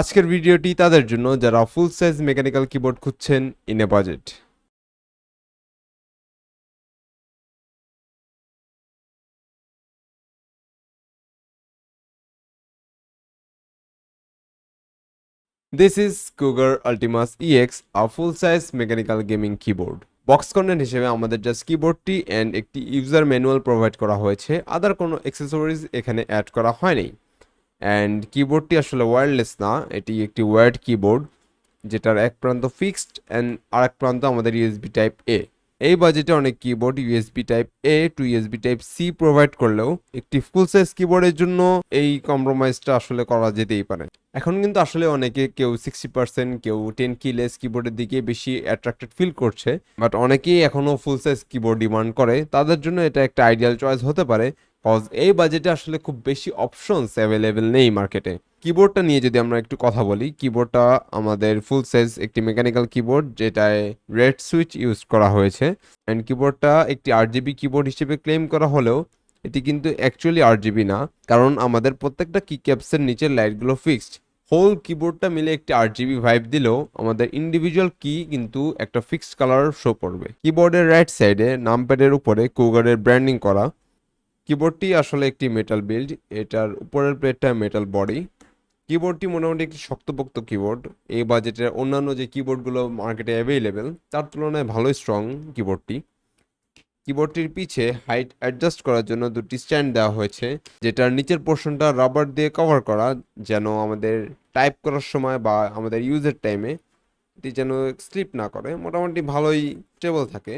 আজকের ভিডিওটি তাদের জন্য যারা ফুল সাইজ মেকানিক্যাল কিবোর্ড খুঁজছেন in a budget This is Cougar Ultimas EX, a full-size mechanical gaming keyboard. Box content হিসেবে আমাদের জাস্ট কিবোর্ডটি অ্যান্ড একটি ইউজার ম্যানুয়াল প্রোভাইড করা হয়েছে। আদার কোনো অ্যাক্সেসরিজ এখানে অ্যাড করা হয়নি। অ্যান্ড কিবোর্ডটি আসলে ওয়্যারলেস না, এটি একটি ওয়ার্ড কিবোর্ড যেটার এক প্রান্ত ফিক্সড অ্যান্ড আর এক প্রান্ত আমাদের ইউএসবি টাইপ এ এই বাজেটে অনেক keyboard USB type A to USB type C provide করলেও একটি ফুল সাইজ কিবোর্ডের জন্য এই কম্প্রোমাইজটা আসলে করা যেতেই পারে। এখন কিন্তু আসলে অনেকে কেউ সিক্সটি পার্সেন্ট কেউ টেন কিলেস কিবোর্ডের দিকে বেশি অ্যাট্রাক্টেড ফিল করছে বাট অনেকেই এখনও ফুল সাইজ কিবোর্ড ডিমান্ড করে। তাদের জন্য এটা একটা আইডিয়াল চয়েস হতে পারে কজ এই বাজেটে আসলে খুব বেশি অপশনস অ্যাভেলেবেল নেই মার্কেটে কিবোর্ডটা নিয়ে যদি আমরা একটু কথা বলি কিবোর্ডটা আমাদের ফুল সাইজ একটি মেকানিক্যাল কিবোর্ড যেটায় রেড সুইচ ইউজ করা হয়েছে অ্যান্ড কিবোর্ডটা একটি আট জিবি কিবোর্ড হিসেবে ক্লেম করা হলেও, এটি কিন্তু অ্যাকচুয়ালি আট জিবি না, কারণ আমাদের প্রত্যেকটা কি ক্যাপসের নিচের লাইটগুলো ফিক্সড হোল কিবোর্ডটা মিলে একটি আট জিবি ভাইব দিলেও আমাদের ইন্ডিভিজুয়াল কি কিন্তু একটা ফিক্সড কালার শো করবে। কিবোর্ডের রাইট সাইডে নামপ্যাডের উপরে কুগারের ব্র্যান্ডিং করা। কিবোর্ডটি আসলে একটি মেটাল বিল্ড এটার উপরের প্লেটটা মেটাল বডি কিবোর্ডটি মোটামুটি একটি শক্তপোক্ত কিবোর্ড এই বাজেটের অন্যান্য যে কিবোর্ডগুলো মার্কেটে অ্যাভেলেবেল তার তুলনায় ভালোই স্ট্রং কিবোর্ডটি কিবোর্ডটির পিছে হাইট অ্যাডজাস্ট করার জন্য দুটি স্ট্যান্ড দেওয়া হয়েছে, যেটার নিচের পোর্শনটা রাবার দিয়ে কভার করা, যেন আমাদের টাইপ করার সময় বা আমাদের ইউজের টাইমে এটি যেন স্লিপ না করে। মোটামুটি ভালোই স্টেবল থাকে।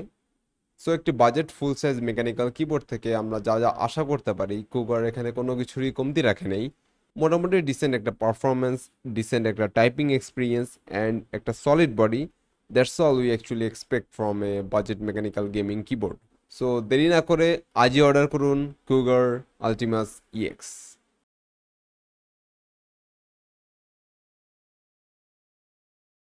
সো, একটি budget full size mechanical keyboard থেকে আমরা যা যা আশা করতে পারি কুগার এখানে কোনো কিছুরই কমতি রাখে নেই। মোটামুটি ডিসেন্ট একটা পারফরমেন্স ডিসেন্ট একটা টাইপিং এক্সপিরিয়েন্স অ্যান্ড একটা solid body that's all we actually expect from a budget mechanical gaming keyboard so দেরি না করে আজই অর্ডার করুন কুগার আলটিমাস ইএক্স